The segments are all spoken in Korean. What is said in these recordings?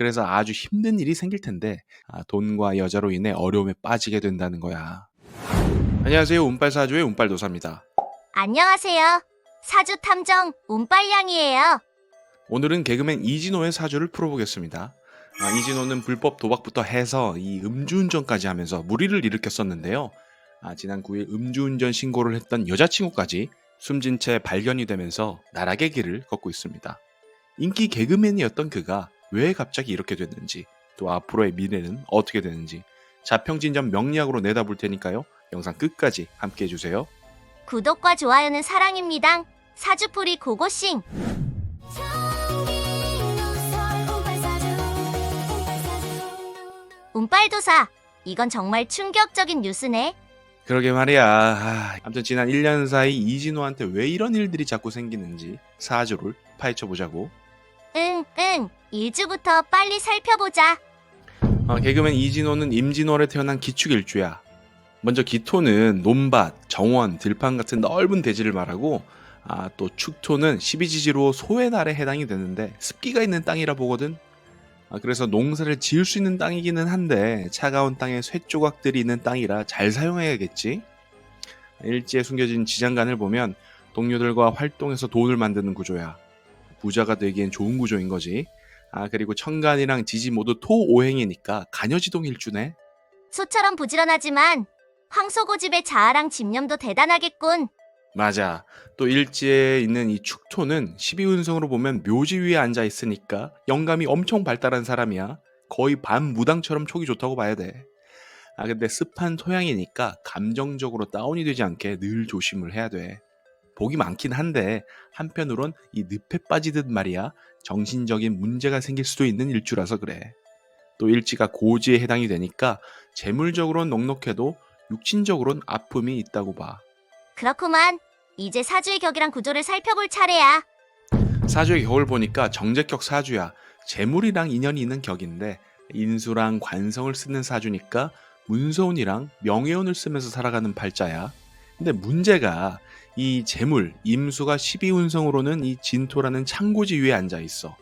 그래서 아주 힘든 일이 생길 텐데 아, 돈과 여자로 인해 어려움에 빠지게 된다는 거야. 안녕하세요. 운빨사주의 운빨도사입니다. 안녕하세요. 사주 탐정 운빨량이에요. 오늘은 개그맨 이진호의 사주를 풀어보겠습니다. 아, 이진호는 불법 도박부터 해서 이 음주운전까지 하면서 무리를 일으켰었는데요. 아, 지난 9일 음주운전 신고를 했던 여자친구까지 숨진 채 발견이 되면서 나락의 길을 걷고 있습니다. 인기 개그맨이었던 그가 왜 갑자기 이렇게 됐는지 또 앞으로의 미래는 어떻게 되는지 자평진전 명리학으로 내다볼 테니까요. 영상 끝까지 함께 해주세요. 구독과 좋아요는 사랑입니다. 사주풀이 고고싱. 운빨도사. 이건 정말 충격적인 뉴스네. 그러게 말이야. 아, 아무튼 지난 1년 사이 이진호한테 왜 이런 일들이 자꾸 생기는지 사주를 파헤쳐 보자고. 응, 응. 1주부터 빨리 살펴보자. 어, 개그맨 이진호는 임진월에 태어난 기축일주야. 먼저 기토는 논밭, 정원, 들판 같은 넓은 대지를 말하고 아, 또 축토는 12지지로 소의 날에 해당이 되는데 습기가 있는 땅이라 보거든. 아, 그래서 농사를 지을 수 있는 땅이기는 한데 차가운 땅에 쇠 조각들이 있는 땅이라 잘 사용해야겠지. 일지에 숨겨진 지장간을 보면 동료들과 활동해서 돈을 만드는 구조야. 부자가 되기엔 좋은 구조인 거지. 아 그리고 천간이랑 지지 모두 토오행이니까 간여지동 일주네. 소처럼 부지런하지만 황소고 집의 자아랑 집념도 대단하겠군. 맞아. 또 일지에 있는 이 축토는 12운성으로 보면 묘지 위에 앉아 있으니까 영감이 엄청 발달한 사람이야. 거의 반무당처럼 촉이 좋다고 봐야 돼. 아 근데 습한 토양이니까 감정적으로 다운이 되지 않게 늘 조심을 해야 돼. 복이 많긴 한데 한편으론 이 늪에 빠지듯 말이야 정신적인 문제가 생길 수도 있는 일주라서 그래. 또 일지가 고지에 해당이 되니까 재물적으로는 넉넉해도 육신적으로는 아픔이 있다고 봐. 그렇구만. 이제 사주의 격이랑 구조를 살펴볼 차례야. 사주의 격을 보니까 정제격 사주야. 재물이랑 인연이 있는 격인데 인수랑 관성을 쓰는 사주니까 문서운이랑 명예운을 쓰면서 살아가는 팔자야. 근데 문제가 이 재물, 임수가 12운성으로는 이 진토라는 창고지 위에 앉아 있어.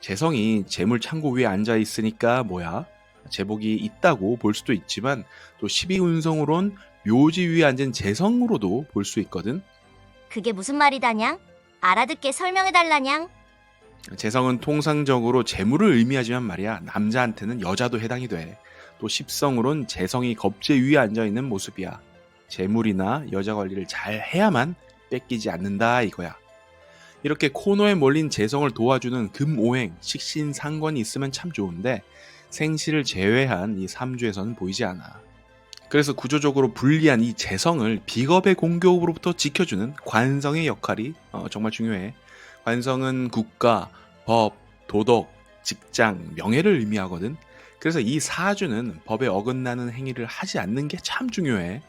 재성이 재물 창고 위에 앉아 있으니까 뭐야? 제복이 있다고 볼 수도 있지만 또 12운성으론 묘지 위에 앉은 재성으로도 볼 수 있거든. 그게 무슨 말이다냥? 알아듣게 설명해 달라냥? 재성은 통상적으로 재물을 의미하지만 말이야 남자한테는 여자도 해당이 돼. 또 십성으론 재성이 겁제 위에 앉아 있는 모습이야. 재물이나 여자 관리를 잘 해야만 뺏기지 않는다 이거야. 이렇게 코너에 몰린 재성을 도와주는 금오행, 식신상관이 있으면 참 좋은데 생시를 제외한 이 3주에서는 보이지 않아. 그래서 구조적으로 불리한 이 재성을 비겁의 공격으로부터 지켜주는 관성의 역할이 어, 정말 중요해. 관성은 국가, 법, 도덕, 직장, 명예를 의미하거든. 그래서 이 사주는 법에 어긋나는 행위를 하지 않는 게 참 중요해.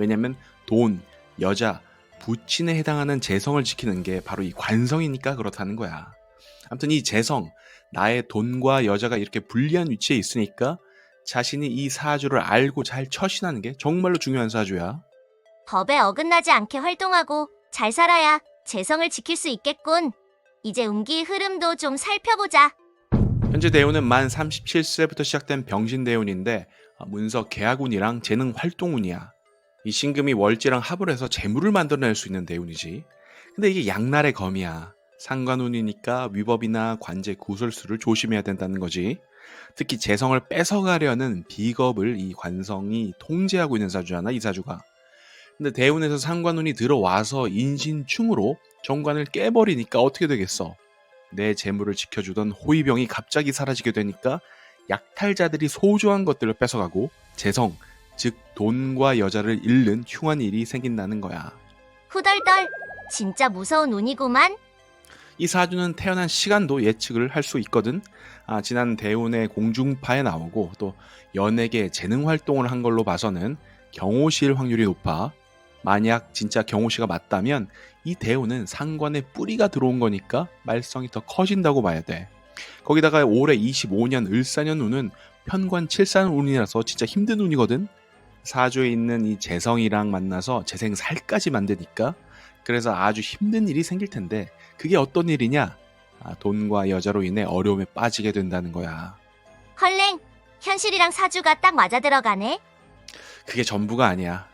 왜냐면 돈, 여자, 부친에 해당하는 재성을 지키는 게 바로 이 관성이니까 그렇다는 거야. 아무튼 이 재성, 나의 돈과 여자가 이렇게 불리한 위치에 있으니까 자신이 이 사주를 알고 잘 처신하는 게 정말로 중요한 사주야. 법에 어긋나지 않게 활동하고 잘 살아야 재성을 지킬 수 있겠군. 이제 운기 흐름도 좀 살펴보자. 현재 대운은 만 37세부터 시작된 병신 대운인데 어, 문서 계약운이랑 재능 활동운이야. 이 신금이 월지랑 합을 해서 재물을 만들어낼 수 있는 대운이지. 근데 이게 양날의 검이야. 상관운이니까 위법이나 관제 구설수를 조심해야 된다는 거지. 특히 재성을 뺏어가려는 비겁을 이 관성이 통제하고 있는 사주잖아, 이 사주가. 근데 대운에서 상관운이 들어와서 인신충으로 정관을 깨버리니까 어떻게 되겠어? 내 재물을 지켜주던 호위병이 갑자기 사라지게 되니까 약탈자들이 소중한 것들을 뺏어가고 재성, 즉 돈과 여자를 잃는 흉한 일이 생긴다는 거야. 후덜덜. 진짜 무서운 운이구만. 이 사주는 태어난 시간도 예측을 할 수 있거든. 아, 지난 대운의 공중파에 나오고 또 연예계 재능 활동을 한 걸로 봐서는 경호시일 확률이 높아. 만약 진짜 경호시가 맞다면 이 대운은 상관의 뿌리가 들어온 거니까 말썽이 더 커진다고 봐야 돼. 거기다가 올해 25년 을사년 운은 편관 칠산 운이라서 진짜 힘든 운이거든. 사주에 있는 이 재성이랑 만나서 재생 살까지 만드니까 그래서 아주 힘든 일이 생길 텐데 그게 어떤 일이냐? 아, 돈과 여자로 인해 어려움에 빠지게 된다는 거야. 헐랭, 현실이랑 사주가 딱 맞아 들어가네. 그게 전부가 아니야.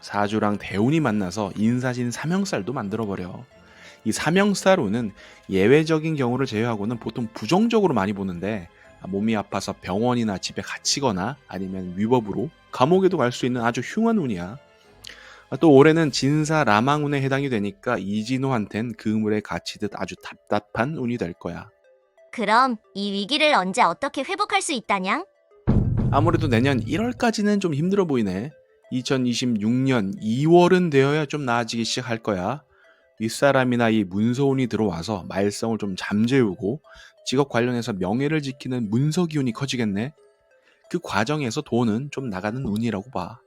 사주랑 대운이 만나서 인사신 삼형살도 만들어버려. 이 삼형살운은 예외적인 경우를 제외하고는 보통 부정적으로 많이 보는데 아, 몸이 아파서 병원이나 집에 갇히거나 아니면 위법으로 감옥에도 갈 수 있는 아주 흉한 운이야. 아, 또 올해는 진사 라망운에 해당이 되니까 이진호한텐 그물에 갇히듯 아주 답답한 운이 될 거야. 그럼 이 위기를 언제 어떻게 회복할 수 있다냥? 아무래도 내년 1월까지는 좀 힘들어 보이네. 2026년 2월은 되어야 좀 나아지기 시작할 거야. 윗사람이나 이 문서운이 들어와서 말썽을 좀 잠재우고 직업 관련해서 명예를 지키는 문서 기운이 커지겠네. 그 과정에서 돈은 좀 나가는 운이라고 봐.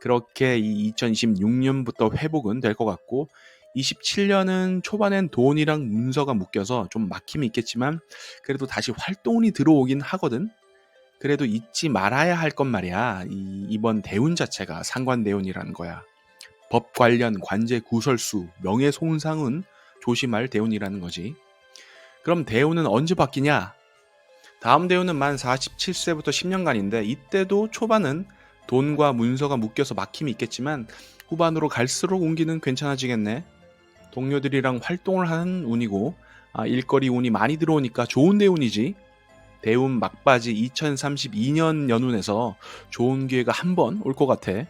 그렇게 이 2026년부터 회복은 될 것 같고 27년은 초반엔 돈이랑 문서가 묶여서 좀 막힘이 있겠지만 그래도 다시 활동운이 들어오긴 하거든. 그래도 잊지 말아야 할건 말이야. 이, 이번 대운 자체가 상관대운이라는 거야. 법 관련 관제 구설수, 명예손상은 조심할 대운이라는 거지. 그럼 대운은 언제 바뀌냐? 다음 대운은 만 47세부터 10년간인데 이때도 초반은 돈과 문서가 묶여서 막힘이 있겠지만 후반으로 갈수록 운기는 괜찮아지겠네. 동료들이랑 활동을 하는 운이고 아, 일거리 운이 많이 들어오니까 좋은 대운이지. 대운 막바지 2032년 연운에서 좋은 기회가 한 번 올 것 같아.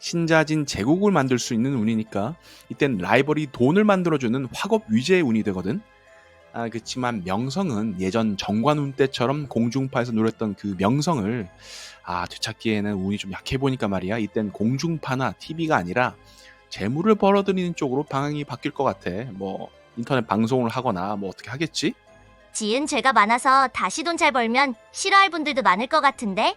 신자진 제국을 만들 수 있는 운이니까 이땐 라이벌이 돈을 만들어주는 화겁 위제의 운이 되거든. 아, 그치만 명성은 예전 정관운 때처럼 공중파에서 누렸던 그 명성을 아, 되찾기에는 운이 좀 약해 보니까 말이야. 이땐 공중파나 TV가 아니라 재물을 벌어들이는 쪽으로 방향이 바뀔 것 같아. 뭐 인터넷 방송을 하거나 뭐 어떻게 하겠지? 지은 죄가 많아서 다시 돈 잘 벌면 싫어할 분들도 많을 것 같은데?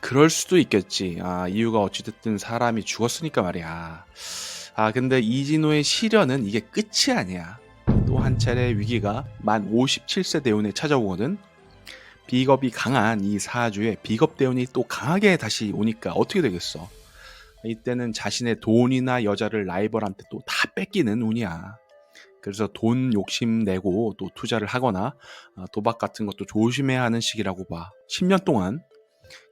그럴 수도 있겠지. 아, 이유가 어찌됐든 사람이 죽었으니까 말이야. 아, 근데 이진호의 시련은 이게 끝이 아니야. 또한 차례 위기가 만 57세 대운에 찾아오거든. 비겁이 강한 이 사주에 비겁 대운이 또 강하게 다시 오니까 어떻게 되겠어? 이때는 자신의 돈이나 여자를 라이벌한테 또 다 뺏기는 운이야. 그래서 돈 욕심 내고 또 투자를 하거나 아, 도박 같은 것도 조심해야 하는 시기라고 봐. 10년 동안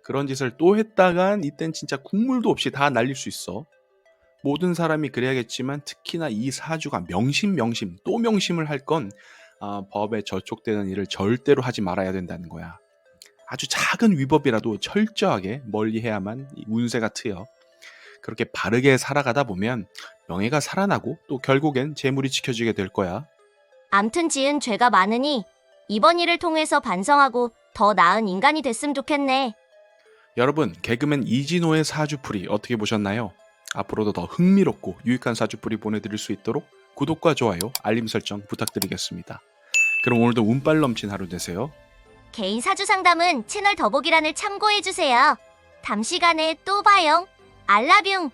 그런 짓을 또 했다간 이땐 진짜 국물도 없이 다 날릴 수 있어. 모든 사람이 그래야겠지만 특히나 이 사주가 명심 명심 또 명심을 할건 아, 법에 저촉되는 일을 절대로 하지 말아야 된다는 거야. 아주 작은 위법이라도 철저하게 멀리해야만 이 운세가 트여. 그렇게 바르게 살아가다 보면 명예가 살아나고 또 결국엔 재물이 지켜지게 될 거야. 암튼 지은 죄가 많으니 이번 일을 통해서 반성하고 더 나은 인간이 됐으면 좋겠네. 여러분, 개그맨 이진호의 사주풀이 어떻게 보셨나요? 앞으로도 더 흥미롭고 유익한 사주풀이 보내드릴 수 있도록 구독과 좋아요, 알림 설정 부탁드리겠습니다. 그럼 오늘도 운빨 넘친 하루 되세요. 개인 사주 상담은 채널 더보기란을 참고해주세요. 다음 시간에 또 봐요. 알라뷰!